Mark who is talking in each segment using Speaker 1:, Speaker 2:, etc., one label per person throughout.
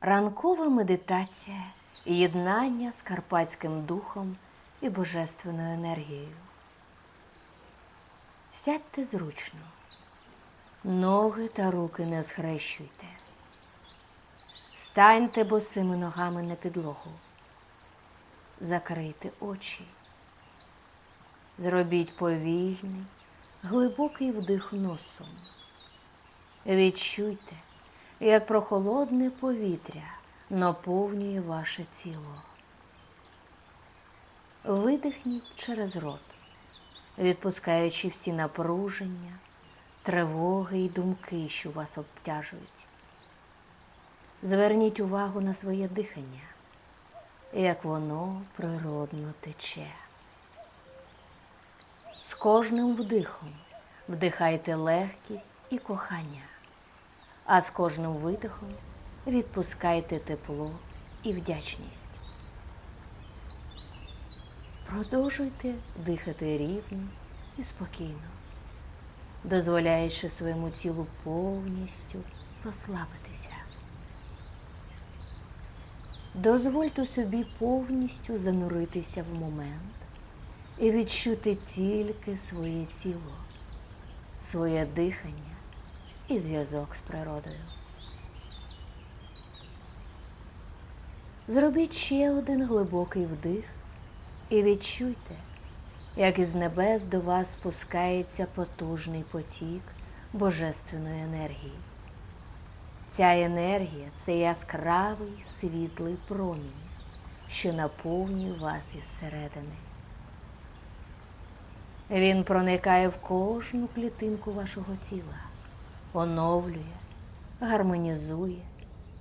Speaker 1: Ранкова медитація, єднання з карпатським духом і божественною енергією. Сядьте зручно, ноги та руки не схрещуйте. Станьте босими ногами на підлогу. Закрийте очі. Зробіть повільний, глибокий вдих носом. Відчуйте, як прохолодне повітря наповнює ваше тіло. Видихніть через рот, відпускаючи всі напруження, тривоги і думки, що вас обтяжують. Зверніть увагу на своє дихання, як воно природно тече. З кожним вдихом вдихайте легкість і кохання, а з кожним видихом відпускайте тепло і вдячність. Продовжуйте дихати рівно і спокійно, дозволяючи своєму тілу повністю розслабитися. Дозвольте собі повністю зануритися в момент і відчути тільки своє тіло, своє дихання і зв'язок з природою. Зробіть ще один глибокий вдих і відчуйте, як із небес до вас спускається потужний потік божественної енергії. Ця енергія це яскравий світлий промінь, що наповнює вас із середини. Він проникає в кожну клітинку вашого тіла, оновлює, гармонізує,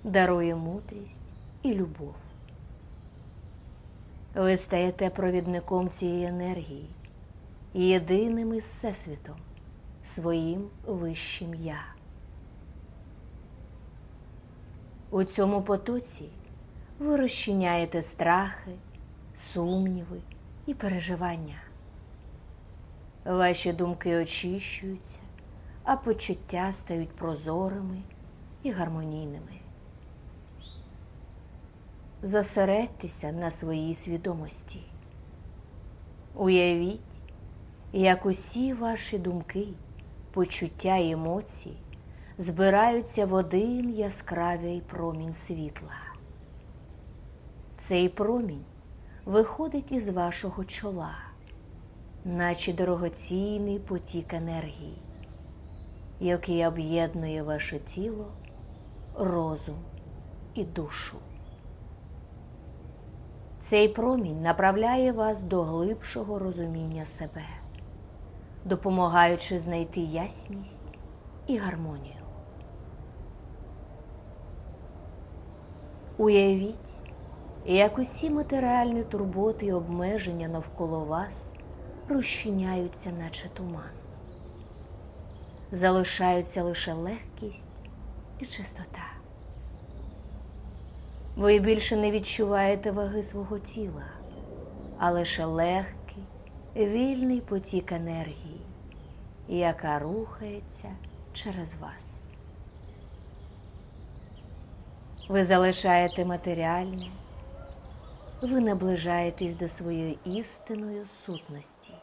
Speaker 1: дарує мудрість і любов. Ви стаєте провідником цієї енергії, єдиним із Всесвітом, своїм вищим я. У цьому потоці ви розчиняєте страхи, сумніви і переживання. Ваші думки очищуються, а почуття стають прозорими і гармонійними. Зосередьтеся на своїй свідомості. Уявіть, як усі ваші думки, почуття і емоції збираються в один яскравий промінь світла. Цей промінь виходить із вашого чола, наче дорогоцінний потік енергії, який об'єднує ваше тіло, розум і душу. Цей промінь направляє вас до глибшого розуміння себе, допомагаючи знайти ясність і гармонію. Уявіть, як усі матеріальні турботи і обмеження навколо вас розчиняються, наче туман. Залишаються лише легкість і чистота. Ви більше не відчуваєте ваги свого тіла, а лише легкий, вільний потік енергії, яка рухається через вас. Ви залишаєте матеріальне, ви наближаєтесь до своєї істинної сутності.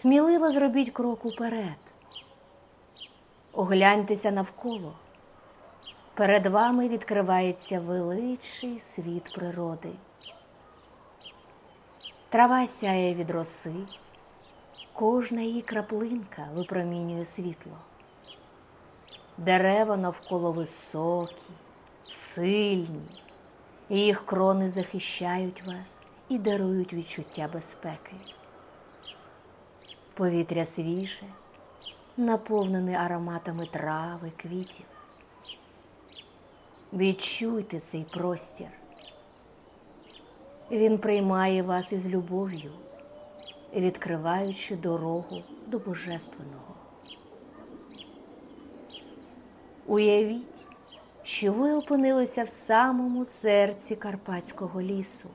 Speaker 1: Сміливо зробіть крок уперед, огляньтеся навколо. Перед вами відкривається величий світ природи. Трава сяє від роси, кожна її краплинка випромінює світло. Дерева навколо високі, сильні, їх крони захищають вас і дарують відчуття безпеки. Повітря свіже, наповнене ароматами трави, квітів. Відчуйте цей простір. Він приймає вас із любов'ю, відкриваючи дорогу до Божественного. Уявіть, що ви опинилися в самому серці Карпатського лісу.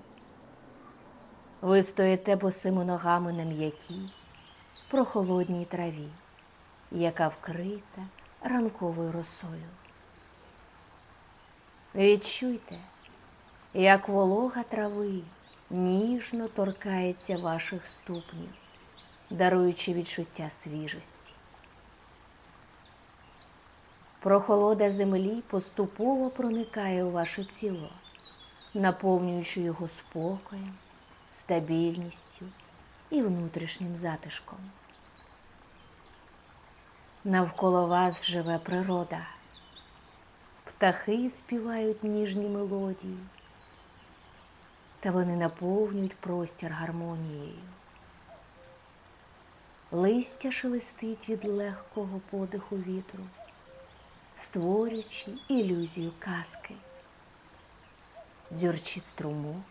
Speaker 1: Ви стоїте босими ногами на м'якій, прохолодній траві, яка вкрита ранковою росою. Відчуйте, як волога трави ніжно торкається ваших ступнів, даруючи відчуття свіжості. Прохолода землі поступово проникає у ваше тіло, наповнюючи його спокоєм, стабільністю і внутрішнім затишком. Навколо вас живе природа. Птахи співають ніжні мелодії, та вони наповнюють простір гармонією. Листя шелестить від легкого подиху вітру, створюючи ілюзію казки. Дзюрчить струмок,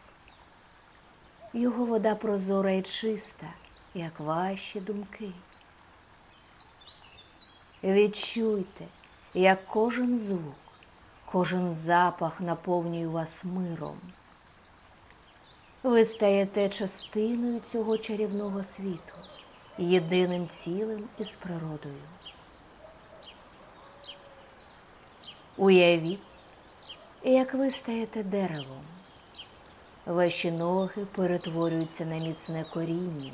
Speaker 1: його вода прозора і чиста, як ваші думки. Відчуйте, як кожен звук, кожен запах наповнює вас миром. Ви стаєте частиною цього чарівного світу, єдиним цілим із природою. Уявіть, як ви стаєте деревом. Ваші ноги перетворюються на міцне коріння,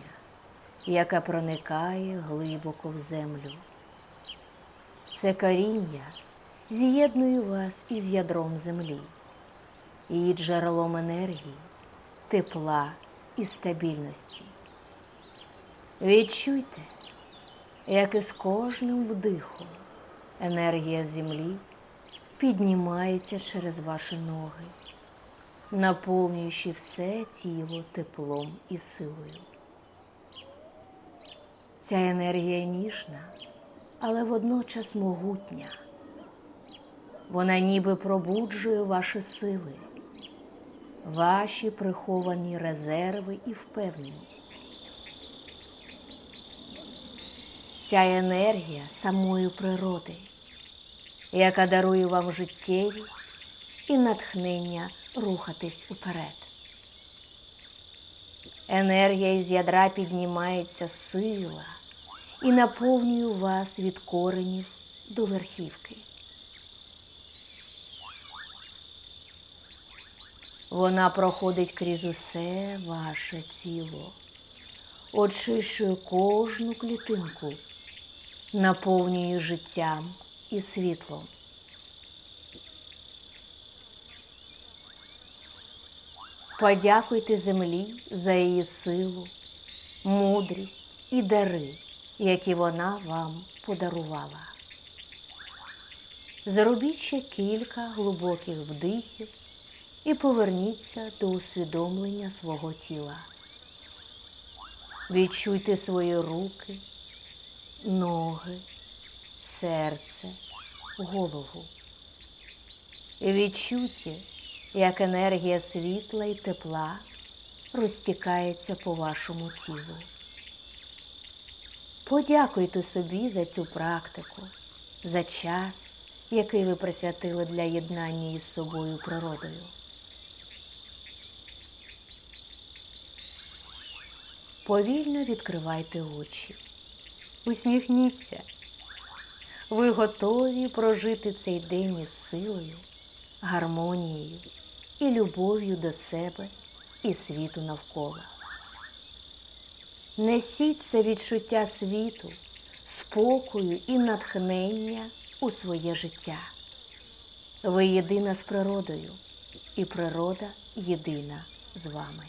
Speaker 1: яке проникає глибоко в землю. Це коріння з'єднує вас із ядром землі, її джерелом енергії, тепла і стабільності. Відчуйте, як із кожним вдихом енергія землі піднімається через ваші ноги, наповнюючи все тіло теплом і силою. Ця енергія ніжна, але водночас могутня. Вона ніби пробуджує ваші сили, ваші приховані резерви і впевненість. Ця енергія самої природи, яка дарує вам життєвість і натхнення рухатись уперед. Енергія із ядра піднімається сила і наповнює вас від коренів до верхівки. Вона проходить крізь усе ваше тіло, очищує кожну клітинку, наповнює життям і світлом. Подякуйте землі за її силу, мудрість і дари, які вона вам подарувала. Зробіть ще кілька глибоких вдихів і поверніться до усвідомлення свого тіла. Відчуйте свої руки, ноги, серце, голову. І відчуйте, як енергія світла і тепла розтікається по вашому тілу. Подякуйте собі за цю практику, за час, який ви присвятили для єднання із собою природою. Повільно відкривайте очі, усміхніться. Ви готові прожити цей день із силою, гармонією і любов'ю до себе і світу навколо. Несіть це відчуття світу, спокою і натхнення у своє життя. Ви єдина з природою, і природа єдина з вами.